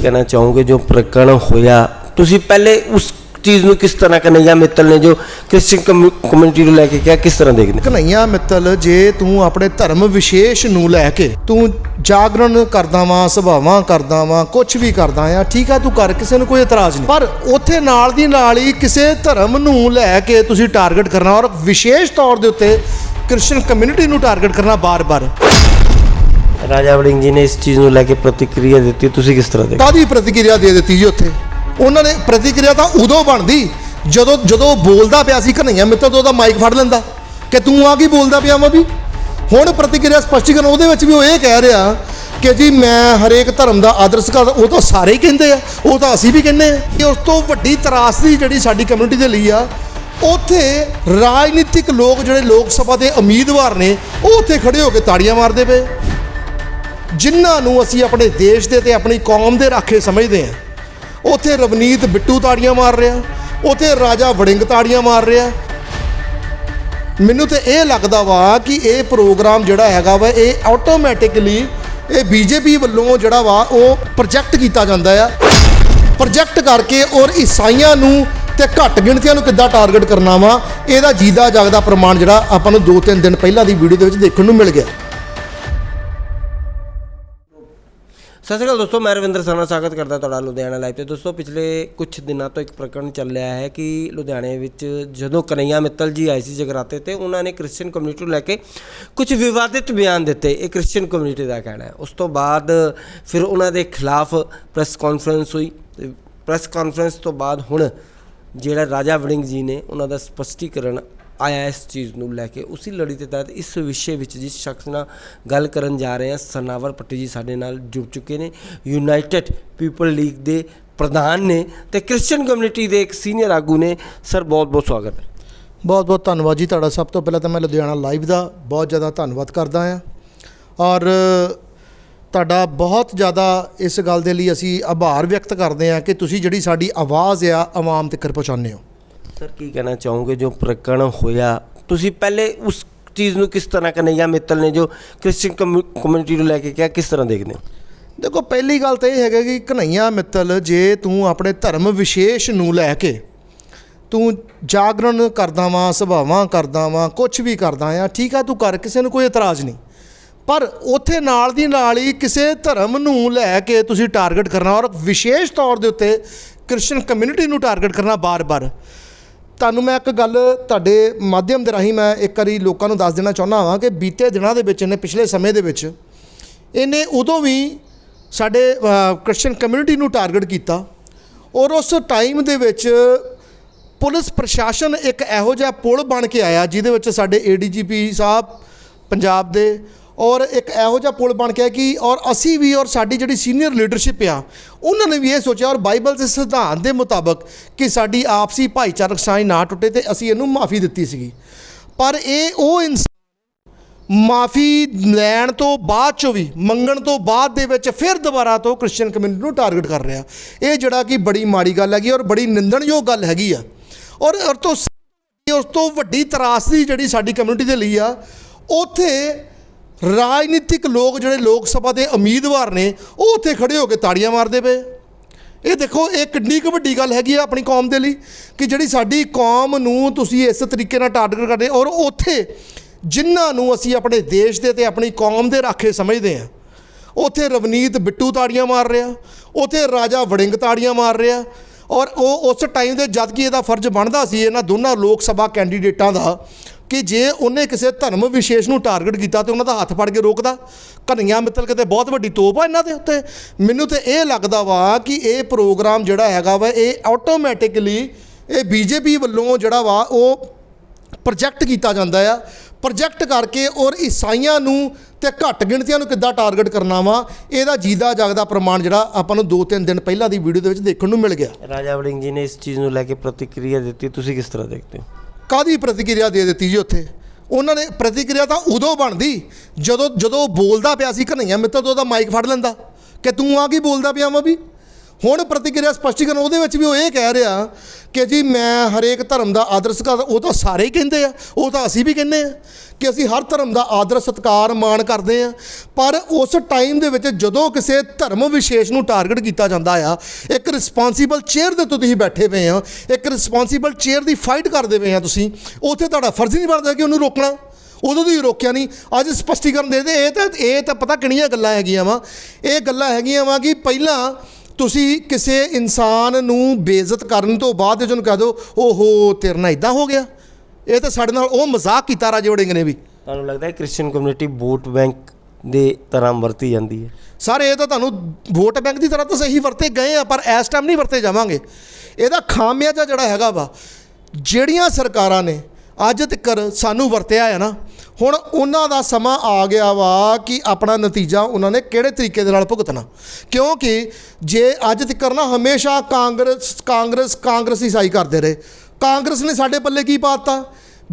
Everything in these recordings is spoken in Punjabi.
ਕਹਿਣਾ ਚਾਹੋਗੇ ਜੋ ਪ੍ਰਕਰਣ ਹੋਇਆ? ਤੁਸੀਂ ਪਹਿਲੇ ਉਸ ਚੀਜ਼ ਨੂੰ ਕਿਸ ਤਰ੍ਹਾਂ ਕਨਈਆ ਮਿੱਤਲ ਨੇ ਜੋ ਕ੍ਰਿਸਚੀਅਨ ਕਮਿਊਨਿਟੀ ਨੂੰ ਲੈ ਕੇ ਕਿਹਾ, ਕਿਸ ਤਰ੍ਹਾਂ ਦੇਖਦੇ ਕਨਈਆ ਮਿੱਤਲ, ਜੇ ਤੂੰ ਆਪਣੇ ਧਰਮ ਵਿਸ਼ੇਸ਼ ਨੂੰ ਲੈ ਕੇ ਤੂੰ ਜਾਗਰਣ ਕਰਦਾ ਵਾਂ, ਸੁਭਾਵਾਂ ਕਰਦਾ ਵਾਂ ਕੁਝ ਵੀ ਕਰਦਾ ਆ, ਠੀਕ ਆ, ਤੂੰ ਕਰ, ਕਿਸੇ ਨੂੰ ਕੋਈ ਇਤਰਾਜ਼ ਨਹੀਂ। ਪਰ ਉੱਥੇ ਨਾਲ ਦੀ ਨਾਲ ਹੀ ਕਿਸੇ ਧਰਮ ਨੂੰ ਲੈ ਕੇ ਤੁਸੀਂ ਟਾਰਗੇਟ ਕਰਨਾ ਔਰ ਵਿਸ਼ੇਸ਼ ਤੌਰ ਦੇ ਉੱਤੇ ਕ੍ਰਿਸਚੀਅਨ ਕਮਿਊਨਿਟੀ ਨੂੰ ਟਾਰਗੇਟ ਕਰਨਾ ਬਾਰ-ਬਾਰ। ਰਾਜਾ ਵੜਿੰਗ ਜੀ ਨੇ ਇਸ ਚੀਜ਼ ਨੂੰ ਲੈ ਕੇ ਪ੍ਰਤੀਕਿਰਿਆ ਦਿੱਤੀ। ਤੁਸੀਂ ਕਿਸ ਤਰ੍ਹਾਂ ਦੇਖਦੇ? ਕਾਦੀ ਪ੍ਰਤੀਕਿਰਿਆ ਦੇ ਦਿੱਤੀ ਜੀ ਉੱਥੇ? ਉਹਨਾਂ ਨੇ ਪ੍ਰਤੀਕਿਰਿਆ ਤਾਂ ਉਦੋਂ ਬਣਦੀ, ਜਦੋਂ ਜਦੋਂ ਉਹ ਬੋਲਦਾ ਪਿਆ ਸੀ ਕਨਈਆ ਮਿੱਤਰ ਤੋਂ ਉਹਦਾ ਮਾਈਕ ਫੜ ਲੈਂਦਾ, ਕਿ ਤੂੰ ਆ ਕੀ ਬੋਲਦਾ ਪਿਆ ਵਾ ਵੀ? ਹੁਣ ਪ੍ਰਤੀਕਿਰਿਆ ਸਪਸ਼ਟੀਕਰਨ ਉਹਦੇ ਵਿੱਚ ਵੀ ਉਹ ਇਹ ਕਹਿ ਰਿਹਾ ਕਿ ਜੀ ਮੈਂ ਹਰੇਕ ਧਰਮ ਦਾ ਆਦਰ ਸਤਿਕਾਰ ਉਹ ਤਾਂ ਸਾਰੇ ਹੀ ਕਹਿੰਦੇ ਆ, ਉਹ ਤਾਂ ਅਸੀਂ ਵੀ ਕਹਿੰਦੇ ਆ। ਕਿ ਉਸ ਤੋਂ ਵੱਡੀ ਤਰਾਸਦੀ ਜਿਹੜੀ ਸਾਡੀ ਕਮਿਊਨਿਟੀ ਦੇ ਲਈ ਆ, ਉੱਥੇ ਰਾਜਨੀਤਿਕ ਲੋਕ ਜਿਹੜੇ ਲੋਕ ਸਭਾ ਦੇ ਉਮੀਦਵਾਰ ਨੇ, ਉਹ ਉੱਥੇ ਖੜੇ ਹੋ ਕੇ ਤਾੜੀਆਂ ਮਾਰਦੇ ਪਏ। ਜਿਨ੍ਹਾਂ ਨੂੰ ਅਸੀਂ ਆਪਣੇ ਦੇਸ਼ ਦੇ ਤੇ ਆਪਣੀ ਕੌਮ ਦੇ ਰਾਖੇ ਸਮਝਦੇ ਹਾਂ। ਉਥੇ ਰਵਨੀਤ ਬਿੱਟੂ ਤਾੜੀਆਂ ਮਾਰ ਰਿਹਾ, ਉਥੇ ਰਾਜਾ ਵੜਿੰਗ ਤਾੜੀਆਂ ਮਾਰ ਰਿਹਾ। ਮੈਨੂੰ ਤੇ ਇਹ ਲੱਗਦਾ ਵਾ ਕਿ ਇਹ ਪ੍ਰੋਗਰਾਮ ਜਿਹੜਾ ਹੈਗਾ ਵਾ, ਇਹ ਆਟੋਮੈਟਿਕਲੀ ਇਹ ਬੀਜੇਪੀ ਵੱਲੋਂ ਜਿਹੜਾ ਵਾ ਉਹ ਪ੍ਰੋਜੈਕਟ ਕੀਤਾ ਜਾਂਦਾ ਆ। ਪ੍ਰੋਜੈਕਟ ਕਰਕੇ ਔਰ ਈਸਾਈਆਂ ਨੂੰ ਤੇ ਘੱਟ ਗਿਣਤੀਆਂ ਨੂੰ ਕਿੱਦਾਂ ਟਾਰਗੇਟ ਕਰਨਾ ਵਾ, ਇਹਦਾ ਜੀਦਾ ਜਾਗਦਾ ਪ੍ਰਮਾਣ ਜਿਹੜਾ ਆਪਾਂ ਨੂੰ 2-3 ਦਿਨ ਪਹਿਲਾਂ ਦੀ ਵੀਡੀਓ ਦੇ ਵਿੱਚ ਦੇਖਣ ਨੂੰ ਮਿਲ ਗਿਆ। ਸਤਿ ਸ਼੍ਰੀ ਅਕਾਲ ਦੋਸਤੋ, ਮੈਂ ਰਵਿੰਦਰ ਸਰਨਾ ਸਵਾਗਤ ਕਰਦਾ ਤੁਹਾਡਾ ਲੁਧਿਆਣਾ ਲਾਈਵ ਤੇ। ਦੋਸਤੋ, ਪਿਛਲੇ ਕੁਝ ਦਿਨਾਂ ਤੋਂ ਇੱਕ ਪ੍ਰਕਰਣ ਚੱਲ ਰਿਹਾ ਹੈ ਕਿ ਲੁਧਿਆਣੇ ਵਿੱਚ ਜਦੋਂ ਕਨਈਆ ਮਿੱਤਲ ਜੀ ਆਏ ਸੀ ਜਗਰਾਤੇ ਤੇ, ਉਹਨਾਂ ਨੇ ਕ੍ਰਿਸਚੀਅਨ ਕਮਿਊਨਿਟੀ ਨੂੰ ਲੈ ਕੇ ਕੁਝ ਵਿਵਾਦਿਤ ਬਿਆਨ ਦਿੱਤੇ, ਇਹ ਕ੍ਰਿਸਚੀਅਨ ਕਮਿਊਨਿਟੀ ਦਾ ਕਹਿਣਾ ਹੈ। ਉਸ ਤੋਂ ਬਾਅਦ ਫਿਰ ਉਹਨਾਂ ਦੇ ਖਿਲਾਫ ਪ੍ਰੈਸ ਕਾਨਫਰੰਸ ਹੋਈ ਪ੍ਰੈਸ ਕਾਨਫਰੰਸ ਤੋਂ ਬਾਅਦ ਹੁਣ ਜਿਹੜਾ ਰਾਜਾ ਵੜਿੰਗ ਜੀ ਨੇ ਉਹਨਾਂ ਦਾ ਸਪਸ਼ਟੀਕਰਨ ਆਇਆ ਇਸ ਚੀਜ਼ ਨੂੰ ਲੈ ਕੇ। ਉਸੇ ਲੜੀ ਦੇ ਤਹਿਤ ਇਸ ਵਿਸ਼ੇ ਵਿੱਚ ਜਿਸ ਸ਼ਖਸ ਨਾਲ ਗੱਲ ਕਰਨ ਜਾ ਰਹੇ ਹਾਂ ਸਰਨਾਵਰ ਪੱਟੀ ਜੀ ਸਾਡੇ ਨਾਲ ਜੁੜ ਚੁੱਕੇ ਨੇ। ਯੂਨਾਈਟਿਡ ਪੀਪਲ ਲੀਗ ਦੇ ਪ੍ਰਧਾਨ ਨੇ ਤੇ ਕ੍ਰਿਸਚੀਅਨ ਕਮਿਊਨਿਟੀ ਦੇ ਇੱਕ ਸੀਨੀਅਰ ਆਗੂ ਨੇ। ਸਰ, ਬਹੁਤ ਬਹੁਤ ਸਵਾਗਤ ਹੈ। ਬਹੁਤ ਬਹੁਤ ਧੰਨਵਾਦ ਜੀ ਤੁਹਾਡਾ। ਸਭ ਤੋਂ ਪਹਿਲਾਂ ਤਾਂ ਮੈਂ ਲੁਧਿਆਣਾ ਲਾਈਵ ਦਾ ਬਹੁਤ ਜ਼ਿਆਦਾ ਧੰਨਵਾਦ ਕਰਦਾ ਹਾਂ। ਔਰ ਤੁਹਾਡਾ ਬਹੁਤ ਜ਼ਿਆਦਾ ਇਸ ਗੱਲ ਦੇ ਲਈ ਅਸੀਂ ਆਭਾਰ ਵਿਅਕਤ ਕਰਦੇ ਹਾਂ ਕਿ ਤੁਸੀਂ ਜਿਹੜੀ ਸਾਡੀ ਆਵਾਜ਼ ਆ ਆਵਾਮ ਤੱਕ ਪਹੁੰਚਾਉਂਦੇ ਹੋ। ਸਰ, ਕੀ ਕਹਿਣਾ ਚਾਹੋਗੇ ਜੋ ਪ੍ਰਕਰਣ ਹੋਇਆ? ਤੁਸੀਂ ਪਹਿਲੇ ਉਸ ਚੀਜ਼ ਨੂੰ ਕਿਸ ਤਰ੍ਹਾਂ ਕਨਈਆ ਮਿੱਤਲ ਨੇ ਜੋ ਕ੍ਰਿਸਚੀਅਨ ਕਮਿਊਨਿਟੀ ਨੂੰ ਲੈ ਕੇ ਕਿਹਾ, ਕਿਸ ਤਰ੍ਹਾਂ ਦੇਖਦੇ ਹੋ? ਦੇਖੋ, ਪਹਿਲੀ ਗੱਲ ਤਾਂ ਇਹ ਹੈਗਾ ਕਿ ਕਨਈਆ ਮਿੱਤਲ, ਜੇ ਤੂੰ ਆਪਣੇ ਧਰਮ ਵਿਸ਼ੇਸ਼ ਨੂੰ ਲੈ ਕੇ ਤੂੰ ਜਾਗਰਣ ਕਰਦਾ ਵਾਂ, ਸੁਭਾਵਾਂ ਕਰਦਾ ਵਾਂ ਕੁਝ ਵੀ ਕਰਦਾ ਆ, ਠੀਕ ਆ, ਤੂੰ ਕਰ, ਕਿਸੇ ਨੂੰ ਕੋਈ ਇਤਰਾਜ਼ ਨਹੀਂ। ਪਰ ਉੱਥੇ ਨਾਲ ਦੀ ਨਾਲ ਹੀ ਕਿਸੇ ਧਰਮ ਨੂੰ ਲੈ ਕੇ ਤੁਸੀਂ ਟਾਰਗੇਟ ਕਰਨਾ ਔਰ ਵਿਸ਼ੇਸ਼ ਤੌਰ ਦੇ ਉੱਤੇ ਕ੍ਰਿਸਚੀਅਨ ਕਮਿਊਨਿਟੀ ਨੂੰ ਟਾਰਗੇਟ ਕਰਨਾ ਬਾਰ-ਬਾਰ। ਤੁਹਾਨੂੰ ਮੈਂ ਇੱਕ ਗੱਲ ਤੁਹਾਡੇ ਮਾਧਿਅਮ ਦੇ ਰਾਹੀਂ ਮੈਂ ਇੱਕ ਵਾਰੀ ਲੋਕਾਂ ਨੂੰ ਦੱਸ ਦੇਣਾ ਚਾਹੁੰਦਾ ਹਾਂ ਕਿ ਬੀਤੇ ਦਿਨਾਂ ਦੇ ਵਿੱਚ, ਇਹਨੇ ਪਿਛਲੇ ਸਮੇਂ ਦੇ ਵਿੱਚ ਇਹਨੇ ਉਦੋਂ ਵੀ ਸਾਡੇ ਕ੍ਰਿਸਚੀਅਨ ਕਮਿਊਨਿਟੀ ਨੂੰ ਟਾਰਗੇਟ ਕੀਤਾ ਔਰ ਉਸ ਟਾਈਮ ਦੇ ਵਿੱਚ ਪੁਲਿਸ ਪ੍ਰਸ਼ਾਸਨ ਇੱਕ ਇਹੋ ਜਿਹਾ ਪੁਲ ਬਣ ਕੇ ਆਇਆ ਜਿਹਦੇ ਵਿੱਚ ਸਾਡੇ ਏਡੀਜੀਪੀ ਸਾਹਿਬ, ਪੰਜਾਬ ਦੇ ਔਰ ਇੱਕ ਇਹੋ ਜਿਹਾ ਪੁਲ ਬਣ ਗਿਆ ਕਿ ਔਰ ਅਸੀਂ ਵੀ ਔਰ ਸਾਡੀ ਜਿਹੜੀ ਸੀਨੀਅਰ ਲੀਡਰਸ਼ਿਪ ਆ, ਉਹਨਾਂ ਨੇ ਵੀ ਇਹ ਸੋਚਿਆ ਔਰ ਬਾਈਬਲ ਦੇ ਸਿਧਾਂਤ ਦੇ ਮੁਤਾਬਕ ਕਿ ਸਾਡੀ ਆਪਸੀ ਭਾਈਚਾਰਕ ਸਾਂਝ ਨਾ ਟੁੱਟੇ ਤੇ ਅਸੀਂ ਇਹਨੂੰ ਮਾਫੀ ਦਿੱਤੀ ਸੀਗੀ। ਪਰ ਇਹ ਉਹ ਇਨਸਾਨ ਮਾਫੀ ਲੈਣ ਤੋਂ ਬਾਅਦ ਚੋਂ ਵੀ, ਮੰਗਣ ਤੋਂ ਬਾਅਦ ਦੇ ਵਿੱਚ ਫਿਰ ਦੁਬਾਰਾ ਤੋਂ ਕ੍ਰਿਸਚੀਅਨ ਕਮਿਊਨਿਟੀ ਨੂੰ ਟਾਰਗੇਟ ਕਰ ਰਿਹਾ। ਇਹ ਜਿਹੜਾ ਕਿ ਬੜੀ ਮਾੜੀ ਗੱਲ ਹੈਗੀ ਔਰ ਬੜੀ ਨਿੰਦਣਯੋਗ ਗੱਲ ਹੈਗੀ ਆ। ਔਰ ਔਰ ਤੋਂ ਉਸ ਤੋਂ ਵੱਡੀ ਤਰਾਸਦੀ ਜਿਹੜੀ ਸਾਡੀ ਕਮਿਊਨਿਟੀ ਦੇ ਲਈ ਆ, ਉੱਥੇ ਰਾਜਨੀਤਿਕ ਲੋਕ ਜਿਹੜੇ ਲੋਕ ਸਭਾ ਦੇ ਉਮੀਦਵਾਰ ਨੇ, ਉਹ ਉੱਥੇ ਖੜੇ ਹੋ ਕੇ ਤਾੜੀਆਂ ਮਾਰਦੇ ਪਏ। ਇਹ ਦੇਖੋ, ਇਹ ਕਿੰਨੀ ਕੁ ਵੱਡੀ ਗੱਲ ਹੈਗੀ ਆ ਆਪਣੀ ਕੌਮ ਦੇ ਲਈ ਕਿ ਜਿਹੜੀ ਸਾਡੀ ਕੌਮ ਨੂੰ ਤੁਸੀਂ ਇਸ ਤਰੀਕੇ ਨਾਲ ਟਾਰਗੇਟ ਕਰਦੇ ਔਰ ਉੱਥੇ ਜਿਨ੍ਹਾਂ ਨੂੰ ਅਸੀਂ ਆਪਣੇ ਦੇਸ਼ ਦੇ ਤੇ ਆਪਣੀ ਕੌਮ ਦੇ ਰਾਖੇ ਸਮਝਦੇ ਹਾਂ, ਉੱਥੇ ਰਵਨੀਤ ਬਿੱਟੂ ਤਾੜੀਆਂ ਮਾਰ ਰਿਹਾ, ਉੱਥੇ ਰਾਜਾ ਵੜਿੰਗ ਤਾੜੀਆਂ ਮਾਰ ਰਿਹਾ ਔਰ ਉਹ ਉਸ ਟਾਈਮ ਦੇ ਜਦ ਕਿ ਇਹਦਾ ਫਰਜ਼ ਬਣਦਾ ਸੀ, ਇਹਨਾਂ ਦੋਨਾਂ ਲੋਕ ਸਭਾ ਕੈਂਡੀਡੇਟਾਂ ਦਾ ਕਿ ਜੇ ਉਹਨੇ ਕਿਸੇ ਧਰਮ ਵਿਸ਼ੇਸ਼ ਨੂੰ ਟਾਰਗੇਟ ਕੀਤਾ ਤੇ ਉਹਨਾਂ ਦਾ ਹੱਥ ਫੜ ਕੇ ਰੋਕਦਾ ਕਨਈਆ ਮਿੱਤਲ ਕਿਤੇ ਬਹੁਤ ਵੱਡੀ ਤੋਪ ਆ ਇਹਨਾਂ ਦੇ ਉੱਤੇ। ਮੈਨੂੰ ਤੇ ਇਹ ਲੱਗਦਾ ਵਾ ਕਿ ਇਹ ਪ੍ਰੋਗਰਾਮ ਜਿਹੜਾ ਹੈਗਾ ਵਾ, ਇਹ ਆਟੋਮੈਟਿਕਲੀ ਇਹ ਬੀਜੇਪੀ ਵੱਲੋਂ ਜਿਹੜਾ ਵਾ ਉਹ ਪ੍ਰੋਜੈਕਟ ਕੀਤਾ ਜਾਂਦਾ ਆ। ਪ੍ਰੋਜੈਕਟ ਕਰਕੇ ਔਰ ਈਸਾਈਆਂ ਨੂੰ ਤੇ ਘੱਟ ਗਿਣਤੀਆਂ ਨੂੰ ਕਿੱਦਾਂ ਟਾਰਗੇਟ ਕਰਨਾ ਵਾ, ਇਹਦਾ ਜੀਦਾ ਜਾਗਦਾ ਪ੍ਰਮਾਣ ਜਿਹੜਾ ਆਪਾਂ ਨੂੰ 2-3 ਦਿਨ ਪਹਿਲਾਂ ਦੀ ਵੀਡੀਓ ਦੇ ਵਿੱਚ ਦੇਖਣ ਨੂੰ ਮਿਲ ਗਿਆ। ਰਾਜਾ ਵੜਿੰਗ ਜੀ ਨੇ ਇਸ ਚੀਜ਼ ਨੂੰ ਲੈ ਕੇ ਪ੍ਰਤੀਕਿਰਿਆ ਦਿੱਤੀ, ਤੁਸੀਂ ਕਿਸ ਤਰ੍ਹਾਂ ਦੇਖਦੇ ਹੋ? ਕਾਦੀ ਪ੍ਰਤੀਕਿਰਿਆ ਦੇ ਦਿੱਤੀ ਜੀ ਉੱਥੇ? ਉਹਨਾਂ ਨੇ ਪ੍ਰਤੀਕਿਰਿਆ ਤਾਂ ਉਦੋਂ ਬਣਦੀ ਜਦੋਂ ਜਦੋਂ ਉਹ ਬੋਲਦਾ ਪਿਆ ਸੀ ਕਨਈਆ ਮਿੱਤਰ ਤੋਂ ਉਹਦਾ ਮਾਈਕ ਫੜ ਲੈਂਦਾ ਕਿ ਤੂੰ ਆ ਕੀ ਬੋਲਦਾ ਪਿਆ ਵਾ ਵੀ? ਹੁਣ ਪ੍ਰਤੀਕਿਰਿਆ ਸਪਸ਼ਟੀਕਰਨ ਉਹਦੇ ਵਿੱਚ ਵੀ ਉਹ ਇਹ ਕਹਿ ਰਿਹਾ ਕਿ ਜੀ ਮੈਂ ਹਰੇਕ ਧਰਮ ਦਾ ਆਦਰ ਸਤਿਕਾਰ, ਉਹ ਤਾਂ ਸਾਰੇ ਹੀ ਕਹਿੰਦੇ ਆ, ਉਹ ਤਾਂ ਅਸੀਂ ਵੀ ਕਹਿੰਦੇ ਆ ਕਿ ਅਸੀਂ ਹਰ ਧਰਮ ਦਾ ਆਦਰ ਸਤਿਕਾਰ ਮਾਣ ਕਰਦੇ ਆ। ਪਰ ਉਸ ਟਾਈਮ ਦੇ ਵਿੱਚ ਜਦੋਂ ਕਿਸੇ ਧਰਮ ਵਿਸ਼ੇਸ਼ ਨੂੰ ਟਾਰਗੇਟ ਕੀਤਾ ਜਾਂਦਾ ਆ, ਇੱਕ ਰਿਸਪਾਂਸੀਬਲ ਚੇਅਰ ਦੇ ਉੱਤੇ ਤੁਸੀਂ ਬੈਠੇ ਪਏ ਆ, ਇੱਕ ਰਿਸਪਾਂਸੀਬਲ ਚੇਅਰ ਦੀ ਫਾਈਟ ਕਰਦੇ ਪਏ ਆ ਤੁਸੀਂ, ਉੱਥੇ ਤੁਹਾਡਾ ਫਰਜ਼ ਨਹੀਂ ਬਣਦਾ ਕਿ ਉਹਨੂੰ ਰੋਕਣਾ। ਉਦੋਂ ਦੀ ਰੋਕਿਆ ਨਹੀਂ। ਅੱਜ ਸਪਸ਼ਟੀਕਰਨ ਦੇ ਦੇ, ਇਹ ਤਾਂ ਇਹ ਤਾਂ ਪਤਾ ਕਿਹੜੀਆਂ ਗੱਲਾਂ ਹੈਗੀਆਂ ਵਾ। ਇਹ ਗੱਲਾਂ ਹੈਗੀਆਂ ਵਾ ਕਿ ਪਹਿਲਾਂ ਤੁਸੀਂ ਕਿਸੇ ਇਨਸਾਨ ਨੂੰ ਬੇਇੱਜ਼ਤ ਕਰਨ ਤੋਂ ਬਾਅਦ ਜੇ ਉਹਨੂੰ ਕਹਿ ਦਿਓ ਓਹੋ ਤੇਰੇ ਨਾਲ ਇਦਾਂ ਹੋ ਗਿਆ। ਇਹ ਤਾਂ ਸਾਡੇ ਨਾਲ ਉਹ ਮਜ਼ਾਕ ਕੀਤਾ ਰਾਜੇ ਵੜਿੰਗ ਨੇ ਵੀ। ਤੁਹਾਨੂੰ ਲੱਗਦਾ ਹੈ ਕ੍ਰਿਸਚੀਅਨ ਕਮਿਊਨਿਟੀ ਵੋਟ ਬੈਂਕ ਦੇ ਤਰ੍ਹਾਂ ਵਰਤੀ ਜਾਂਦੀ ਹੈ? ਸਰ ਇਹ ਤਾਂ ਤੁਹਾਨੂੰ ਵੋਟ ਬੈਂਕ ਦੀ ਤਰ੍ਹਾਂ ਤਾਂ ਸਹੀ ਵਰਤੇ ਗਏ ਆ ਪਰ ਇਸ ਟਾਈਮ ਨਹੀਂ ਵਰਤੇ ਜਾਵਾਂਗੇ। ਇਹਦਾ ਖਾਮਿਆਜਾ ਜਿਹੜਾ ਹੈਗਾ ਵਾ ਜਿਹੜੀਆਂ ਸਰਕਾਰਾਂ ਨੇ ਅੱਜ ਤੱਕ ਸਾਨੂੰ ਵਰਤਿਆ ਹੈ ਨਾ ਹੁਣ ਉਹਨਾਂ ਦਾ ਸਮਾਂ ਆ ਗਿਆ ਵਾ ਕਿ ਆਪਣਾ ਨਤੀਜਾ ਉਹਨਾਂ ਨੇ ਕਿਹੜੇ ਤਰੀਕੇ ਦੇ ਨਾਲ ਭੁਗਤਣਾ। ਕਿਉਂਕਿ ਜੇ ਅੱਜ ਤੱਕ ਨਾ ਹਮੇਸ਼ਾ ਕਾਂਗਰਸ ਕਾਂਗਰਸ ਕਾਂਗਰਸੀ ਸਾਈ ਕਰਦੇ ਰਹੇ। ਕਾਂਗਰਸ ਨੇ ਸਾਡੇ ਪੱਲੇ ਕੀ ਪਾਤਾ?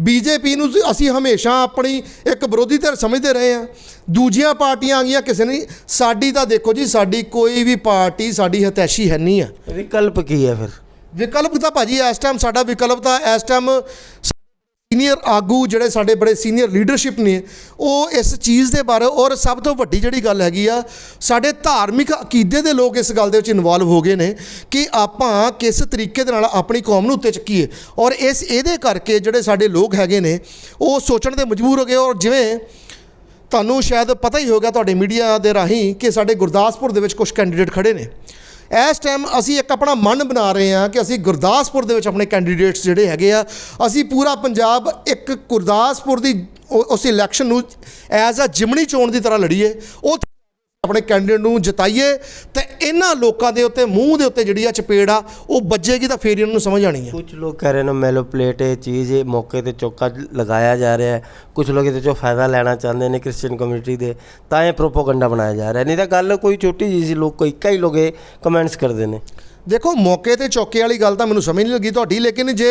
ਬੀਜੇਪੀ ਨੂੰ ਅਸੀਂ ਹਮੇਸ਼ਾ ਆਪਣੀ ਇੱਕ ਵਿਰੋਧੀ ਧਿਰ ਸਮਝਦੇ ਰਹੇ ਆ ਦੂਜੀਆਂ ਪਾਰਟੀਆਂ ਆ ਗਈਆਂ ਕਿਸੇ ਨੇ ਸਾਡੀ ਤਾਂ ਦੇਖੋ ਜੀ ਸਾਡੀ ਕੋਈ ਵੀ ਪਾਰਟੀ ਸਾਡੀ ਹਤੈਸ਼ੀ ਹੈ ਨਹੀਂ ਆ। ਵਿਕਲਪ ਕੀ ਹੈ ਫਿਰ? ਵਿਕਲਪ ਤਾਂ ਭਾਜੀ ਇਸ ਟਾਈਮ ਸਾਡਾ ਵਿਕਲਪ ਤਾਂ ਇਸ ਟਾਈਮ ਸੀਨੀਅਰ ਆਗੂ ਜਿਹੜੇ ਸਾਡੇ ਬੜੇ ਸੀਨੀਅਰ ਲੀਡਰਸ਼ਿਪ ਨੇ, ਉਹ ਇਸ ਚੀਜ਼ ਦੇ ਬਾਰੇ ਔਰ ਸਭ ਤੋਂ ਵੱਡੀ ਜਿਹੜੀ ਗੱਲ ਹੈਗੀ ਆ, ਸਾਡੇ ਧਾਰਮਿਕ ਅਕੀਦੇ ਦੇ ਲੋਕ ਇਸ ਗੱਲ ਦੇ ਵਿੱਚ ਇਨਵੋਲਵ ਹੋ ਗਏ ਨੇ ਕਿ ਆਪਾਂ ਕਿਸ ਤਰੀਕੇ ਦੇ ਨਾਲ ਆਪਣੀ ਕੌਮ ਨੂੰ ਉੱਤੇ ਚੱਕੀਏ ਔਰ ਇਸ, ਇਹਦੇ ਕਰਕੇ ਜਿਹੜੇ ਸਾਡੇ ਲੋਕ ਹੈਗੇ ਨੇ, ਉਹ ਸੋਚਣ ਤੇ ਮਜਬੂਰ ਹੋ ਗਏ ਔਰ ਜਿਵੇਂ ਤੁਹਾਨੂੰ ਸ਼ਾਇਦ ਪਤਾ ਹੀ ਹੋਗਾ ਤੁਹਾਡੇ ਮੀਡੀਆ ਦੇ ਰਾਹੀਂ ਕਿ ਸਾਡੇ ਗੁਰਦਾਸਪੁਰ ਦੇ ਵਿੱਚ ਕੁਝ ਕੈਂਡੀਡੇਟ ਖੜੇ ਨੇ। ਇਸ ਟਾਈਮ ਅਸੀਂ ਇੱਕ ਆਪਣਾ ਮਨ ਬਣਾ ਰਹੇ ਹਾਂ ਕਿ ਅਸੀਂ ਗੁਰਦਾਸਪੁਰ ਦੇ ਵਿੱਚ ਆਪਣੇ ਕੈਂਡੀਡੇਟਸ ਜਿਹੜੇ ਹੈਗੇ ਆ, ਅਸੀਂ ਪੂਰਾ ਪੰਜਾਬ ਇੱਕ ਗੁਰਦਾਸਪੁਰ ਦੀ ਉਸ ਇਲੈਕਸ਼ਨ ਨੂੰ ਐਜ਼ ਅ ਜਿਮਣੀ ਚੋਣ ਦੀ ਤਰ੍ਹਾਂ ਲੜੀਏ, ਉਹ ਆਪਣੇ ਕੈਂਡੀਡੇਟ ਨੂੰ ਜਿਤਾਈਏ ਤੇ ਇਹਨਾਂ ਲੋਕਾਂ ਦੇ ਉੱਤੇ ਮੂੰਹ ਦੇ ਉੱਤੇ ਜਿਹੜੀ ਆ ਚਪੇੜ ਆ ਉਹ ਵੱਜੇਗੀ ਤਾਂ ਫੇਰ ਇਹਨਾਂ ਨੂੰ ਸਮਝ ਆਣੀ ਹੈ ਕੁਝ ਲੋਕ ਕਹਿ ਰਹੇ ਨੇ ਮੈਲੋਪਲੇਟ ਇਹ ਚੀਜ਼ ਇਹ ਮੌਕੇ ਤੇ ਚੌਕਾ ਲਗਾਇਆ ਜਾ ਰਿਹਾ ਹੈ। ਕੁਝ ਲੋਕ ਇਹਦੇ ਚੋਂ ਫਾਇਦਾ ਲੈਣਾ ਚਾਹੁੰਦੇ ਨੇ ਕ੍ਰਿਸਚੀਅਨ ਕਮਿਊਨਿਟੀ ਦੇ ਤਾਂ ਇਹ ਪ੍ਰੋਪੋਗੰਡਾ ਬਣਾਇਆ ਜਾ ਰਿਹਾ ਨਹੀਂ ਤਾਂ ਗੱਲ ਕੋਈ ਛੋਟੀ ਜਿਹੀ ਸੀ ਲੋਕ ਕੋਈ ਕਈ ਇਹ ਕਮੈਂਟਸ ਕਰਦੇ ਨੇ। ਦੇਖੋ ਮੌਕੇ ਤੇ ਚੌਕੇ ਵਾਲੀ ਗੱਲ ਤਾਂ ਮੈਨੂੰ ਸਮਝ ਨਹੀਂ ਲੱਗੀ ਤੁਹਾਡੀ ਲੇਕਿਨ ਜੇ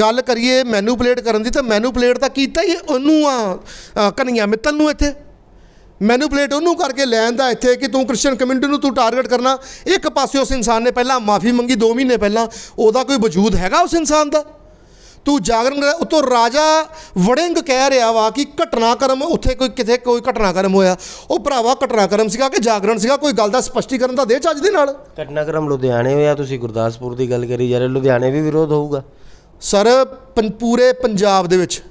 ਗੱਲ ਕਰੀਏ ਮੈਨੂਪਲੇਟ ਕਰਨ ਦੀ ਤਾਂ ਮੈਨੂਪਲੇਟ ਤਾਂ ਕੀਤਾ ਹੀ ਉਹਨੂੰ ਆ ਕਨਈਆ ਮਿੱਤਲ ਨੂੰ ਇੱਥੇ। ਮੈਨੂਪਲੇਟ ਉਹਨੂੰ ਕਰਕੇ ਲੈਣ ਦਾ ਇੱਥੇ ਕਿ ਤੂੰ ਕ੍ਰਿਸਚੀਅਨ ਕਮਿਊਨਿਟੀ ਨੂੰ ਤੂੰ ਟਾਰਗੇਟ ਕਰਨਾ। ਇੱਕ ਪਾਸੇ ਉਸ ਇਨਸਾਨ ਨੇ ਪਹਿਲਾਂ ਮਾਫੀ ਮੰਗੀ 2 ਮਹੀਨੇ ਪਹਿਲਾਂ ਉਹਦਾ ਕੋਈ ਵਜੂਦ ਹੈਗਾ ਉਸ ਇਨਸਾਨ ਦਾ? ਤੂੰ ਜਾਗਰਣ ਉਤੋਂ ਰਾਜਾ ਵੜਿੰਗ ਕਹਿ ਰਿਹਾ ਵਾ ਕਿ ਘਟਨਾਕ੍ਰਮ ਉੱਥੇ ਕੋਈ ਕਿਤੇ ਕੋਈ ਘਟਨਾਕ੍ਰਮ ਹੋਇਆ। ਉਹ ਭਰਾਵਾ ਘਟਨਾਕ੍ਰਮ ਸੀਗਾ ਕਿ ਜਾਗਰਣ ਸੀਗਾ ਕੋਈ ਗੱਲ ਦਾ ਸਪਸ਼ਟੀਕਰਨ ਤਾਂ ਦੇ ਚੱਜ ਦੇ ਨਾਲ? ਘਟਨਾਕ੍ਰਮ ਲੁਧਿਆਣੇ ਹੋਇਆ ਤੁਸੀਂ ਗੁਰਦਾਸਪੁਰ ਦੀ ਗੱਲ ਕਰੀ ਜਾ ਰਹੇ ਲੁਧਿਆਣੇ ਵੀ ਵਿਰੋਧ ਹੋਊਗਾ। ਸਰ ਪੂਰੇ ਪੰਜਾਬ ਦੇ ਵਿੱਚ।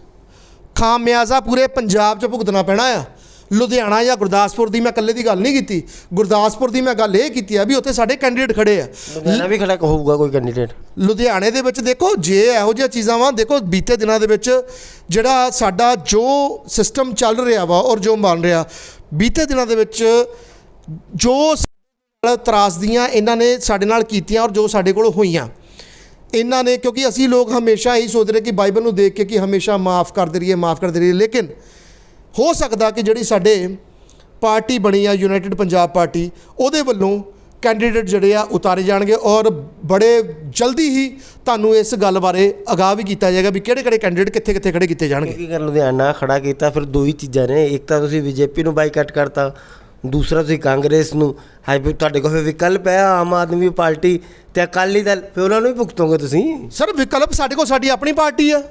ਖਾਮਿਆਜ਼ਾ ਪੂਰੇ ਪੰਜਾਬ 'ਚ ਭੁਗਤਣਾ ਪੈਣਾ ਆ। ਲੁਧਿਆਣਾ ਜਾਂ ਗੁਰਦਾਸਪੁਰ ਦੀ ਮੈਂ ਇਕੱਲੇ ਦੀ ਗੱਲ ਨਹੀਂ ਕੀਤੀ ਗੁਰਦਾਸਪੁਰ ਦੀ ਮੈਂ ਗੱਲ ਇਹ ਕੀਤੀ ਆ ਵੀ ਉੱਥੇ ਸਾਡੇ ਕੈਂਡੀਡੇਟ ਖੜੇ ਆ। ਲੁਧਿਆਣਾ ਵੀ ਖੜਾ ਹੋਊਗਾ ਕੋਈ ਕੈਂਡੀਡੇਟ ਲੁਧਿਆਣੇ ਦੇ ਵਿੱਚ ਦੇਖੋ ਜੇ ਇਹੋ ਜਿਹੀਆਂ ਚੀਜ਼ਾਂ ਵਾਂ ਦੇਖੋ ਬੀਤੇ ਦਿਨਾਂ ਦੇ ਵਿੱਚ ਜਿਹੜਾ ਸਾਡਾ ਜੋ ਸਿਸਟਮ ਚੱਲ ਰਿਹਾ ਵਾ ਔਰ ਜੋ ਬਣ ਰਿਹਾ ਬੀਤੇ ਦਿਨਾਂ ਦੇ ਵਿੱਚ ਜੋ ਤਰਾਸਦੀਆਂ ਇਹਨਾਂ ਨੇ ਸਾਡੇ ਨਾਲ ਕੀਤੀਆਂ ਔਰ ਜੋ ਸਾਡੇ ਕੋਲ ਹੋਈਆਂ। ਇਹਨਾਂ ਨੇ ਕਿਉਂਕਿ ਅਸੀਂ ਲੋਕ ਹਮੇਸ਼ਾ ਇਹੀ ਸੋਚਦੇ ਰਹੇ ਕਿ ਬਾਈਬਲ ਨੂੰ ਦੇਖ ਕੇ ਕਿ ਹਮੇਸ਼ਾ ਮਾਫ ਕਰਦੇ ਰਹੀਏ ਮਾਫ ਕਰਦੇ ਰਹੀਏ ਲੇਕਿਨ ਹੋ ਸਕਦਾ ਕਿ ਜਿਹੜੀ ਸਾਡੇ ਪਾਰਟੀ ਬਣੀ ਆ ਯੂਨਾਈਟਿਡ ਪੰਜਾਬ ਪਾਰਟੀ ਉਹਦੇ ਵੱਲੋਂ ਕੈਂਡੀਡੇਟ ਜਿਹੜੇ ਆ ਉਤਾਰੇ ਜਾਣਗੇ ਔਰ ਬੜੇ ਜਲਦੀ ਹੀ ਤੁਹਾਨੂੰ ਇਸ ਗੱਲ ਬਾਰੇ ਅਗਾਹ ਵੀ ਕੀਤਾ ਜਾਏਗਾ ਵੀ ਕਿਹੜੇ ਕਿਹੜੇ ਕੈਂਡੀਡੇਟ ਕਿੱਥੇ ਕਿੱਥੇ ਖੜੇ ਕੀਤੇ ਜਾਣਗੇ। ਕੀ ਕਰ ਲੁਧਿਆਣਾ ਖੜਾ ਕੀਤਾ ਫਿਰ ਦੋ ਹੀ ਚੀਜ਼ਾਂ ਨੇ ਇੱਕ ਤਾਂ ਤੁਸੀਂ ਬੀਜੇਪੀ ਨੂੰ ਬਾਈਕਾਟ ਕਰਤਾ ਦੂਸਰਾ ਤੁਸੀਂ ਕਾਂਗਰਸ ਨੂੰ ਹਾਈ ਫਿਰ ਤੁਹਾਡੇ ਕੋਲ ਫਿਰ ਵਿਕਲਪ ਹੈ ਆਮ ਆਦਮੀ ਪਾਰਟੀ ਤੇ ਅਕਾਲੀ ਦਲ ਫਿਰ ਉਹਨਾਂ ਨੂੰ ਵੀ ਭੁਗਤੋਗੇ ਤੁਸੀਂ? ਸਰ ਵਿਕਲਪ ਸਾਡੇ ਕੋਲ ਸਾਡੀ ਆਪਣੀ ਪਾਰਟੀ ਆ।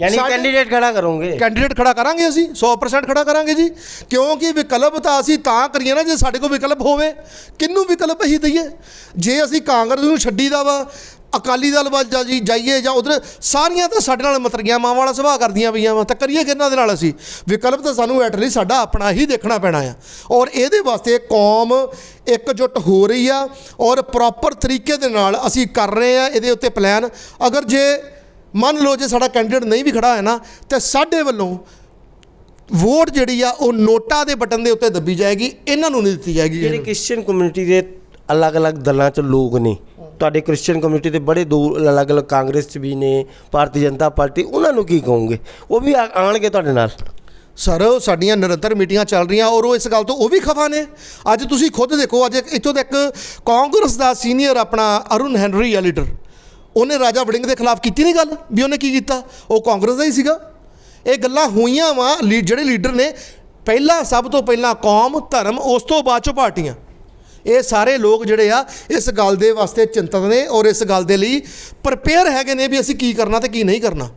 ਯਾਨੀ ਕੈਂਡੀਡੇਟ ਖੜਾ ਕਰੋਗੇ। ਕੈਂਡੀਡੇਟ ਖੜਾ ਕਰਾਂਗੇ ਅਸੀਂ 100% ਖੜਾ ਕਰਾਂਗੇ ਜੀ। ਕਿਉਂਕਿ ਵਿਕਲਪ ਤਾਂ ਅਸੀਂ ਤਾਂ ਕਰੀਏ ਨਾ ਜੇ ਸਾਡੇ ਕੋਲ ਵਿਕਲਪ ਹੋਵੇ ਕਿੰਨੂੰ ਵਿਕਲਪ ਅਸੀਂ ਦਈਏ? ਜੇ ਅਸੀਂ ਕਾਂਗਰਸ ਨੂੰ ਛੱਡੀਦਾ ਵਾ ਅਕਾਲੀ ਦਲ ਵੱਲ ਜਾ ਜਾਈਏ ਜਾਂ ਉਧਰ ਸਾਰੀਆਂ ਤਾਂ ਸਾਡੇ ਨਾਲ ਮਤਰੀਆਂ ਮਾਵਾਂ ਵਾਲਾ ਸੁਭਾਅ ਕਰਦੀਆਂ ਪਈਆਂ ਵਾ ਤਾਂ ਕਰੀਏ ਕਿਹਨਾਂ ਦੇ ਨਾਲ ਅਸੀਂ? ਵਿਕਲਪ ਤਾਂ ਸਾਨੂੰ ਐਟਲੀ ਸਾਡਾ ਆਪਣਾ ਹੀ ਦੇਖਣਾ ਪੈਣਾ ਆ। ਔਰ ਇਹਦੇ ਵਾਸਤੇ ਕੌਮ ਇਕਜੁੱਟ ਹੋ ਰਹੀ ਆ ਔਰ ਪ੍ਰੋਪਰ ਤਰੀਕੇ ਦੇ ਨਾਲ ਅਸੀਂ ਕਰ ਰਹੇ ਆ ਇਹਦੇ ਉੱਤੇ ਪਲਾਨ ਅਗਰ ਜੇ ਮੰਨ ਲਓ ਜੇ ਸਾਡਾ ਕੈਂਡੀਡੇਟ ਨਹੀਂ ਵੀ ਖੜਾ ਹੋਇਆ ਨਾ ਤੇ ਸਾਡੇ ਵੱਲੋਂ ਵੋਟ ਜਿਹੜੀ ਆ ਉਹ ਨੋਟਾ ਦੇ ਬਟਨ ਦੇ ਉੱਤੇ ਦੱਬੀ ਜਾਏਗੀ ਇਹਨਾਂ ਨੂੰ ਨਹੀਂ ਦਿੱਤੀ ਜਾਏਗੀ ਜਿਹੜੇ ਕ੍ਰਿਸਚੀਅਨ ਕਮਿਊਨਿਟੀ ਦੇ ਅਲੱਗ-ਅਲੱਗ ਦਲਾਂ 'ਚ ਲੋਕ ਨੇ ਤੁਹਾਡੇ ਕ੍ਰਿਸਚੀਅਨ ਕਮਿਊਨਿਟੀ ਦੇ ਬੜੇ ਦੋ ਅਲੱਗ-ਅਲੱਗ ਕਾਂਗਰਸ 'ਚ ਵੀ ਨੇ ਭਾਰਤੀ ਜਨਤਾ ਪਾਰਟੀ ਉਹਨਾਂ ਨੂੰ ਕੀ ਕਹੋਗੇ? ਉਹ ਵੀ ਆ- ਆਉਣਗੇ ਤੁਹਾਡੇ ਨਾਲ। ਸਰ ਉਹ ਸਾਡੀਆਂ ਨਿਰੰਤਰ ਮੀਟਿੰਗਾਂ ਚੱਲ ਰਹੀਆਂ ਔਰ ਉਹ ਇਸ ਗੱਲ ਤੋਂ ਉਹ ਵੀ ਖਫਾ ਨੇ। ਅੱਜ ਤੁਸੀਂ ਖੁਦ ਦੇਖੋ ਅੱਜ ਇੱਥੋਂ ਤੱਕ ਕਾਂਗਰਸ ਦਾ ਸੀਨੀਅਰ ਆਪਣਾ ਅਰੁਣ ਹੈਨਰੀ ਆ ਲੀਡਰ ਉਹਨੇ ਰਾਜਾ ਵੜਿੰਗ ਦੇ ਖਿਲਾਫ ਕੀਤੀ ਨਹੀਂ ਗੱਲ? ਵੀ ਉਹਨੇ ਕੀ ਕੀਤਾ? ਉਹ ਕਾਂਗਰਸ ਦਾ ਹੀ ਸੀਗਾ। ਇਹ ਗੱਲਾਂ ਹੋਈਆਂ ਵਾ ਜਿਹੜੇ ਲੀਡਰ ਨੇ, ਪਹਿਲਾਂ, ਸਭ ਤੋਂ ਪਹਿਲਾਂ ਕੌਮ, ਧਰਮ, ਉਸ ਤੋਂ ਬਾਅਦ ਚੋਂ ਪਾਰਟੀਆਂ। ਇਹ ਸਾਰੇ ਲੋਕ ਜਿਹੜੇ ਆ, ਇਸ ਗੱਲ ਦੇ ਵਾਸਤੇ ਚਿੰਤਤ ਨੇ ਔਰ ਇਸ ਗੱਲ ਦੇ ਲਈ ਪ੍ਰਪੇਅਰ ਹੈਗੇ ਨੇ ਵੀ ਅਸੀਂ ਕੀ ਕਰਨਾ ਤੇ ਕੀ ਨਹੀਂ ਕਰਨਾ।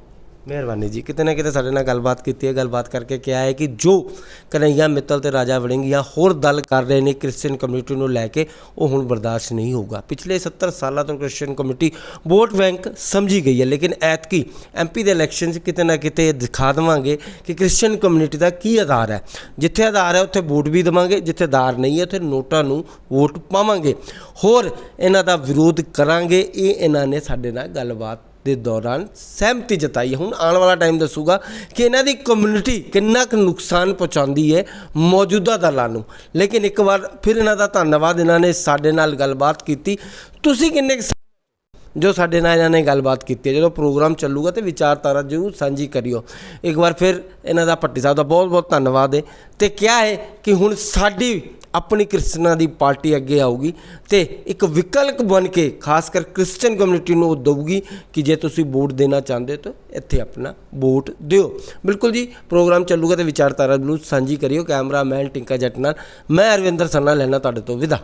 ਮਿਹਰਬਾਨੀ ਜੀ। ਕਿਤੇ ਨਾ ਕਿਤੇ ਸਾਡੇ ਨਾਲ ਗੱਲਬਾਤ ਕੀਤੀ ਹੈ। ਗੱਲਬਾਤ ਕਰਕੇ ਕਿਹਾ ਹੈ ਕਿ ਜੋ ਕਨਈਆ ਮਿੱਤਲ ਤੇ ਰਾਜਾ ਵੜਿੰਗ ਜਾਂ ਹੋਰ ਦਲ ਕਰ ਰਹੇ ਨੇ ਕ੍ਰਿਸਚੀਅਨ ਕਮਿਊਨਿਟੀ ਨੂੰ ਲੈ ਕੇ, ਉਹ ਹੁਣ ਬਰਦਾਸ਼ਤ ਨਹੀਂ ਹੋਊਗਾ। ਪਿਛਲੇ 70 ਸਾਲਾਂ ਤੋਂ ਕ੍ਰਿਸਚੀਅਨ ਕਮਿਊਨਿਟੀ ਵੋਟ ਬੈਂਕ ਸਮਝੀ ਗਈ ਹੈ, ਲੇਕਿਨ ਐਤਕੀ ਐਮਪੀ ਦੇ ਇਲੈਕਸ਼ਨ 'ਚ ਕਿਤੇ ਨਾ ਕਿਤੇ ਦਿਖਾ ਦੇਵਾਂਗੇ ਕਿ ਕ੍ਰਿਸਚੀਅਨ ਕਮਿਊਨਿਟੀ ਦਾ ਕੀ ਆਧਾਰ ਹੈ। ਜਿੱਥੇ ਆਧਾਰ ਹੈ, ਉੱਥੇ ਵੋਟ ਵੀ ਦੇਵਾਂਗੇ, ਜਿੱਥੇ ਆਧਾਰ ਨਹੀਂ ਹੈ, ਉੱਥੇ ਨੋਟਾਂ ਨੂੰ ਵੋਟ ਪਾਵਾਂਗੇ। ਹੋਰ ਇਹਨਾਂ ਦਾ ਵਿਰੋਧ ਕਰਾਂਗੇ, ਇਹ ਇਹਨਾਂ ਨੇ ਸਾਡੇ ਨਾਲ ਗੱਲਬਾਤ ਦੇ ਦੌਰਾਨ ਸਹਿਮਤੀ ਜਤਾਈ ਹੁਣ ਆਉਣ ਵਾਲਾ ਟਾਈਮ ਦੱਸੂਗਾ ਕਿ ਇਹਨਾਂ ਦੀ ਕਮਿਊਨਿਟੀ ਕਿੰਨਾ ਕੁ ਨੁਕਸਾਨ ਪਹੁੰਚਾਉਂਦੀ ਹੈ ਮੌਜੂਦਾ ਦਲਾਂ ਨੂੰ। ਲੇਕਿਨ ਇੱਕ ਵਾਰ ਫਿਰ ਇਹਨਾਂ ਦਾ ਧੰਨਵਾਦ ਇਹਨਾਂ ਨੇ ਸਾਡੇ ਨਾਲ ਗੱਲਬਾਤ ਕੀਤੀ। ਤੁਸੀਂ ਕਿੰਨੇ ਕੁ ਜੋ ਸਾਡੇ ਨਾਲ ਇਹਨਾਂ ਨੇ ਗੱਲਬਾਤ ਕੀਤੀ ਹੈ। ਜਦੋਂ ਪ੍ਰੋਗਰਾਮ ਚੱਲੂਗਾ ਤੇ ਵਿਚਾਰਧਾਰਾ ਜ਼ਰੂਰ ਸਾਂਝੀ ਕਰਿਓ। ਇੱਕ ਵਾਰ ਫਿਰ ਇਹਨਾਂ ਦਾ ਭੱਟੀ ਸਾਹਿਬ ਦਾ ਬਹੁਤ ਬਹੁਤ ਧੰਨਵਾਦ ਹੈ। ਤੇ ਕਿਹਾ ਹੈ ਕਿ ਹੁਣ ਸਾਡੀ ਆਪਣੀ ਕ੍ਰਿਸਚਨਾਂ ਦੀ ਪਾਰਟੀ ਅੱਗੇ ਆਊਗੀ ਤੇ ਇੱਕ ਵਿਕਲਪ ਬਣ ਕੇ ਖਾਸ ਕਰ ਕ੍ਰਿਸਚਨ ਕਮਿਊਨਿਟੀ ਨੂੰ ਉਹ ਦਊਗੀ ਕਿ ਜੇ ਤੁਸੀਂ ਵੋਟ ਦੇਣਾ ਚਾਹੁੰਦੇ ਹੋ ਤਾਂ ਇੱਥੇ ਆਪਣਾ ਵੋਟ ਦਿਓ। ਬਿਲਕੁਲ ਜੀ, ਪ੍ਰੋਗਰਾਮ ਚੱਲੂਗਾ ਤੇ ਵਿਚਾਰਧਾਰਾ ਜ਼ਰੂਰ ਸਾਂਝੀ ਕਰਿਓ। ਕੈਮਰਾਮੈਨ ਟਿੰਕਾ ਜੱਟ ਨਾਲ ਮੈਂ ਅਰਵਿੰਦਰ ਸੰਨਾ ਲੈਣਾ ਤੁਹਾਡੇ ਤੋਂ ਵਿਦਾ।